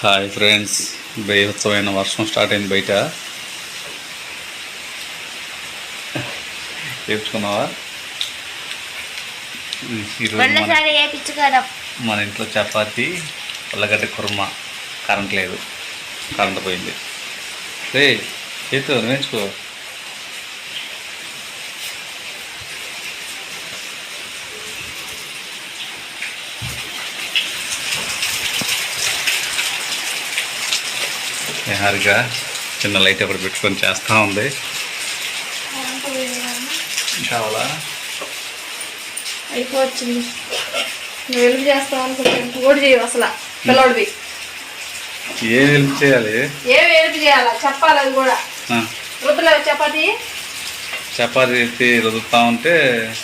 Hi friends బీభత్సమైన వర్షం start అయింది బయట. చేపించుకున్నావా మన ఇంట్లో చపాతి ఉల్లగడ్డ కుర్మ కరెంట్ లేదు. కరెంట్ పోయింది. రే చేతు నేర్చుకో? హారిగా చిన్న లైట్ ఎప్పుడు పెట్టుకొని చేస్తూ ఉంది. కావాలా అయిపోవచ్చింది. వెలుగు చేస్తావు అనుకుంటాను ఓడి చేయవు అసలు. పిల్లడివి. ఏం హెల్ప్ చేయాలి? ఏం వెలుగు చేయాలా? చెప్పాలి అది కూడా. ఆ, వద్దులేవు చపాతి? చపాతీ రుదుతా ఉంటే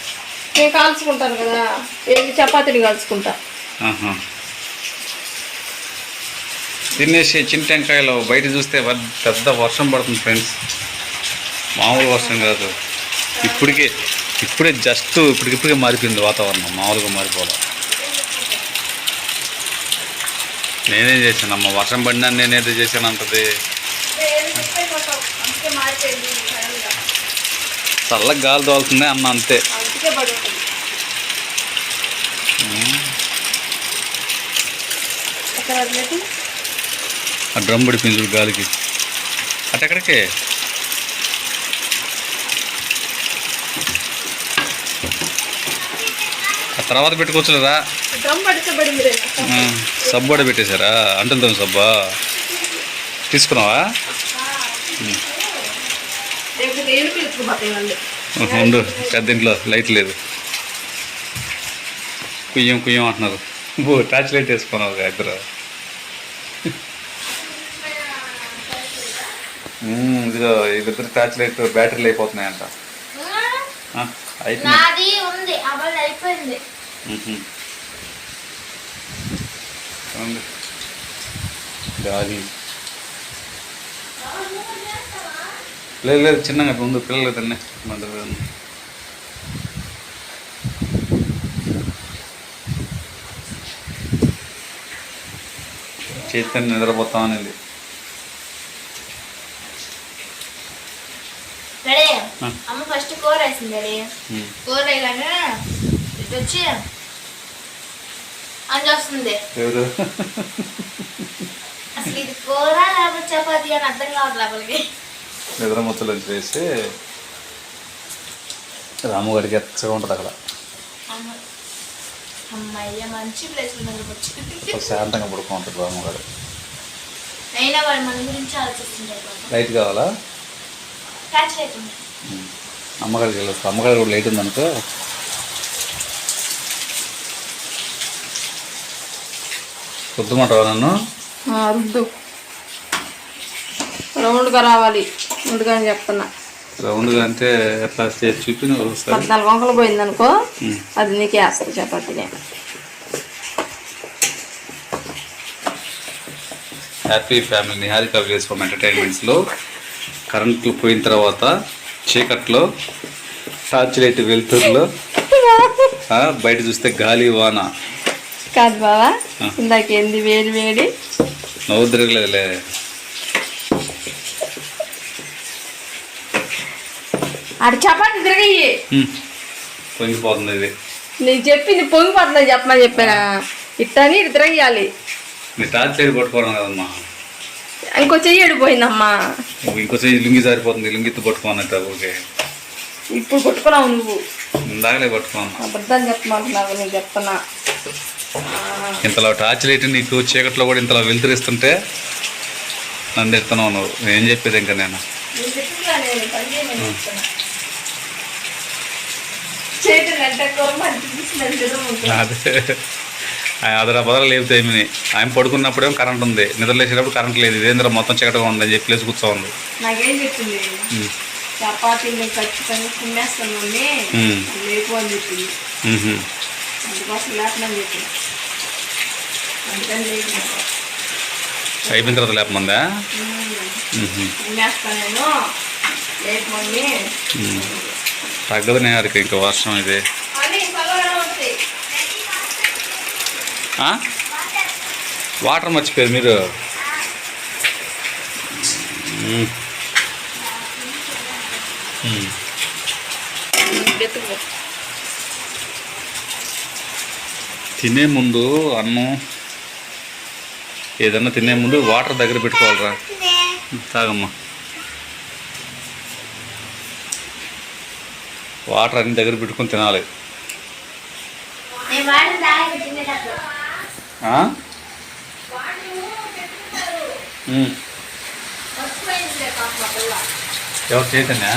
నేను కాల్చుకుంటాను కదా. ఏది చపాతీని కాల్చుకుంటా. తినేసి చిన్న టెంకాయలు బయట చూస్తే పెద్ద వర్షం పడుతుంది ఫ్రెండ్స్. మామూలు వర్షం కాదు. ఇప్పటికే ఇప్పుడే జస్ట్ ఇప్పటికిప్పుడే మారిపోయింది వాతావరణం మామూలుగా మారిపోవాలి నేనేం చేశాను అమ్మ వర్షం పడినా నేనేదో చేశాను అంటది. చల్ల చల్లగా గాలి తోలుతుంది అన్న అంతే. అందుకే ఆ డ్రమ్ పడిపోయింది చూడు గాలికి. అటెక్కడికే? ఆ తర్వాత పెట్టుకోవచ్చులేదా సబ్బు పెట్టేశారా? అంటుంది సబ్బా? తీసుకున్నావా? ఉండు. పెద్ద ఇంట్లో లైట్ లేదు. కుయ్యం కుయ్యం అంటున్నారు. టార్చ్ లైట్ వేసుకున్నావు ఇద్దరు. ఇదిగో వీళ్ళిద్దరు టార్చ్ లైట్ బ్యాటరీలు అయిపోతున్నాయంట. ఆ, అయిపోయింది. గాలి. లేదు లేదు చిన్నగా ముందు పిల్లలు తిన్నాయి మధ్య చైతన్య నిద్రపోతామనేది రెడీ ఆ. అమ్మ ఫస్ట్ కూర వేసింది ఉమ్. కూర వేయగానే ఇటు వచ్చి అని వస్తుంది ఎవరు అసలు ఇది కూర లేకపోతే చపాతి అని అర్థం కావట్లేదు లోపలికి నిద్ర ముచ్చలు వేసి రాముగాడికి ఎచ్చగా ఉంటుంది అక్కడ అమ్మ. అమ్మయ్య మంచి ప్లేస్ శాంతంగా పడుకుంటుంది రాముగాడు అయినా వాడు మన గురించి ఆలోచిస్తుంటారు పాపం. లైట్ కావాలా. అమ్మగారికి వెళ్ళొస్తా. అమ్మగారికి కూడా లైట్ ఉందనుకో. రుద్దుమంటావా నన్ను? రుద్దు. రౌండ్గా రావాలి. ముందుగా చెప్తున్నా. రౌండ్గా అంటే ఎట్లా చేసి చూపి నువ్వు పద్నాలుగు వంకలు పోయిందనుకో. అది నీకే వేస్తుంది చపాతీనే happy family. Niharika village farm ఎంటర్టైన్మెంట్స్లో కరెంట్లు పోయిన తర్వాత చీకట్లో టార్చ్ లైట్ వెలుతురులో ఆ, బయట చూస్తే గాలి వాన. కాదు బావా ఆ. ఇందాక ఏంది వేడి వేడి? నవ్వు తిరగలేదులే ఆడ చపాతీ తిరగయ్యి. పొంగిపోతుంది ఇది. నీకు చెప్పింది పొంగిపోతుందని చెప్పమని చెప్పానా? ఇట్టని ఇటు తిరగేయాలి. నీ టార్చ్ లైట్ పట్టుకోవడం కదమ్మా. ఇంకో చెయ్యి ఎడిపోయిందమ్మా నువ్వు ఇంకో సైజు లుంగి జారిపోతుంది లుంగిత్తు పట్టుకోనట్టు ఓకే. ఇప్పుడు కొట్టుకున్నావు నువ్వు. ఇందాకలే పట్టుకోను. అబద్ధాలు చెప్పమంటున్నావు నీకు చెప్తున్నా. ఇంతలో టార్చ్ లైట్ నీకు చీకట్లో కూడా ఇంతలో వెలుతురిస్తుంటే నన్ను తిడుతున్నావు నువ్వు. ఏం చెప్పేది ఇంకా నేను? నేను నేను. అదే. అదర బదర లేపుతాయి ఏమి? ఆయన పడుకున్నప్పుడేమో కరెంట్ ఉంది? నిద్ర లేచేటప్పుడు కరెంట్ లేదు. ఇదేంద్ర మొత్తం చీకటిగా ఉందని చెప్పి లేచి కూర్చో ఉంది. నాకేం చెప్పింది ఉమ్. చపాతీలు నేను ఖచ్చితంగా తినేస్తాను అని ఉమ్. లేపు అని చెప్పింది. ఉహుం. అందుకోసం లేకమని చెప్పింది అందుకని లేదు అయిపోయిన తర్వాత లేపమందా. తగ్గదు నేను ఇంకా వర్షం ఇది అని చల్లగా ఉంటుంది ఆ? వాటర్ మర్చిపోయారు మీరు. తినే ముందు అన్నం ఏదన్నా తినే ముందు వాటర్ దగ్గర పెట్టుకోవాలిరా. తాగమ్మా. వాటర్ అన్ని దగ్గర పెట్టుకొని తినాలి. ఎవరు చైతన్య?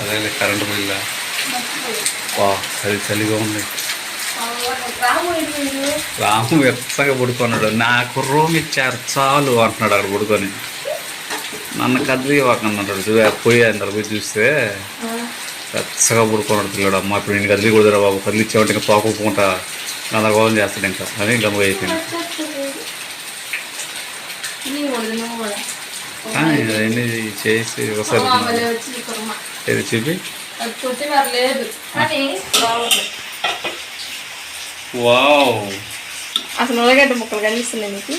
అదే కరెంటు బిల్లా. వా చలి చలిగా ఉంది. రాము వెచ్చగా పడుకున్నాడు. నాకు రూమ్ ఇచ్చారు చాలు అంటున్నాడు అక్కడ పడుకొని. నన్ను కదిలి వాకన్నాడు చూడ పోయి అందరు పోయి చూస్తే వెచ్చగా పడుకున్నాడు పిల్లడు. అమ్మ ఇప్పుడు నేను కదిలి కుదరా బాబు. కదిలిచ్చామంటే ఇంకా తోకుంటా గందరగోళం చేస్తాడు ఇంకా అయిపోయింది. కూడా నువ్వు కూడా. ఆ, ఇవన్నీ చేసి ఒకసారి ఏది చూపి? అది వావ్. అసలు ఉల్లగడ్డ ముక్కలు కనిపిస్తున్నాయి మీకు?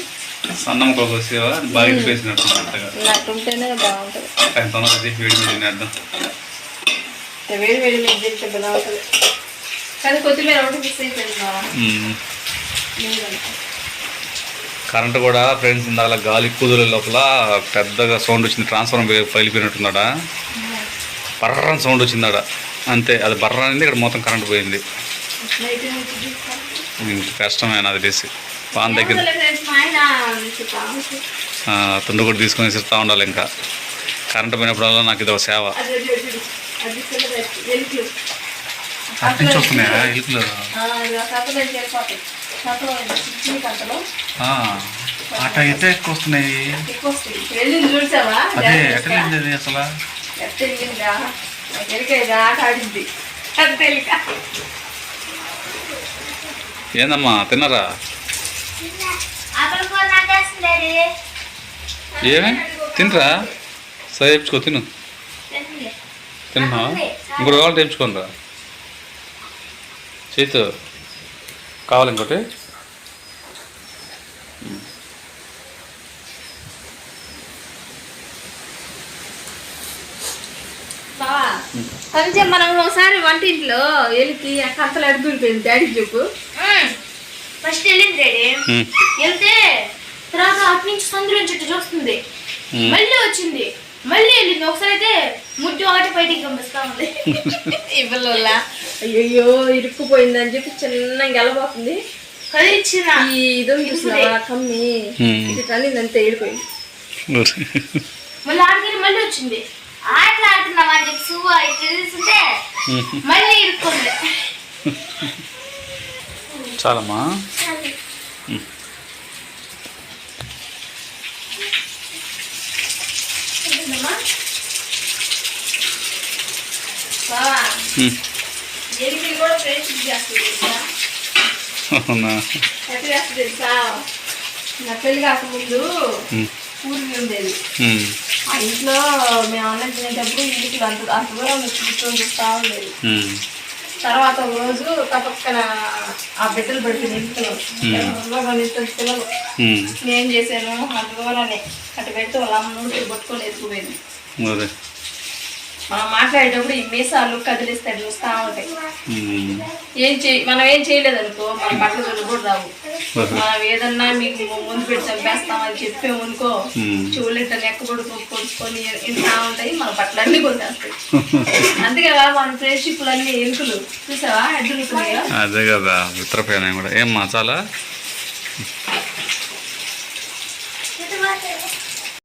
సన్న ముక్కలు వచ్చేవా బాగా నాకు ఉంటేనే బాగుంటుంది. వేడి ఇక వేడి వేడి బాగుంటుంది. కానీ కొత్తిమీర ఒకటి మిస్ అయిపోయింది బాగా మ్మ్. కరెంట్ కూడా ఫ్రెండ్స్ ఇందాక గాలి కుదురు లోపల పెద్దగా సౌండ్ వచ్చింది ట్రాన్స్ఫార్మర్ పగిలిపోయినట్టున్నాడా బర్రని సౌండ్ వచ్చిందాడ అంతే అది బర్ర అనేది ఇక్కడ మొత్తం కరెంట్ పోయింది కష్టమే అది తీసి పాన్ దగ్గర తుండు కూడా తీసుకొని ఇస్తా ఉండాలి ఇంకా కరెంట్ పోయినప్పుడల్లా నాకు ఇది ఒక సేవ అటు నుంచి వస్తున్నాయా ఇలుకలు అట అయితే ఎక్కువ వస్తున్నాయి అదే వెళ్ళింది అది అసలు? ఏందమ్మా తిన్నారా? ఏమే? తినరా సరే తెచ్చుకో తిను. తిన్నా ఇంకోటి కావాలి తెచ్చుకోండి రా చేతు కావాలి ఇంకోటి. మనం ఒకసారి వంటింట్లో ఎలికి ఆ కథలు అడుగుడిపోయింది డాడీకి చెప్పు. ఫస్ట్ వెళ్ళింది డాడీ. వెళ్తే తర్వాత అటు నుంచి సందులో చుట్టూ చూస్తుంది. మళ్ళీ వచ్చింది. మళ్ళీ వెళ్ళింది. ఒకసారి అయితే ముడ్డు ఒకటి బయటికి పంపిస్తా ఉంది. ఇవ్వల అయ్యో ఇరుక్కుపోయిందని చెప్పి చిన్న గెలబోతుంది. కదిలిచ్చిన ఈ ఇది చూసినావా కమ్మి. ఇది కానీ అంతే ఏడిపోయింది. మళ్ళీ ఆడికి మళ్ళీ వచ్చింది. ఆటలు ఆడుతున్నావా అని చెప్పి సువ్వ మళ్ళీ ఇరుక్కుంది. చాలమ్మా? బావా ఉమ్, ఎలికి కూడా ఫ్రెండ్షిప్ చేస్తుంది తెలుసా అవునా? నా పెళ్ళి కాకముందు ఊరికి ఉండేది. ఆ ఇంట్లో మేము అన్నం తినేటప్పుడు ఇంటికి అంత అంత దూరం కూర్చొని చూస్తూ ఉండేది. తర్వాత ఒక రోజు పక్కన ఆ బిడ్డలు పెడుతుంది ఇంట్లో పిల్లలు. నేను చేశాను? అంత దూరాన్ని అటు పెడితే వాళ్ళ అమ్మ పట్టుకొని ఎత్తుకుపోయింది. మనం మాట్లాడేటప్పుడు ఈ మీసాలు కదిలిస్తాడు చూస్తూ ఉంటాయి. ఏం చేయి మనం ఏం చేయలేదు అనుకో మన బట్టలు కూడా రావు. మనం ఏదన్నా మీకు ముందు పెట్టి చంపేస్తామని చెప్పామనుకో నెక్క కొడుకు పొడుచుకొని ఇంటా ఉంటాయి మన బట్టలు అన్నీ కొట్టేస్తాయి. అందుకే కదా మన ఫ్రెండ్షిప్లు అన్ని ఎలుకలు. చూసావా? ఎడ్డులుకున్నాయో అదే కదా విత్రపోయాను కూడా. ఇది మాత్రమే.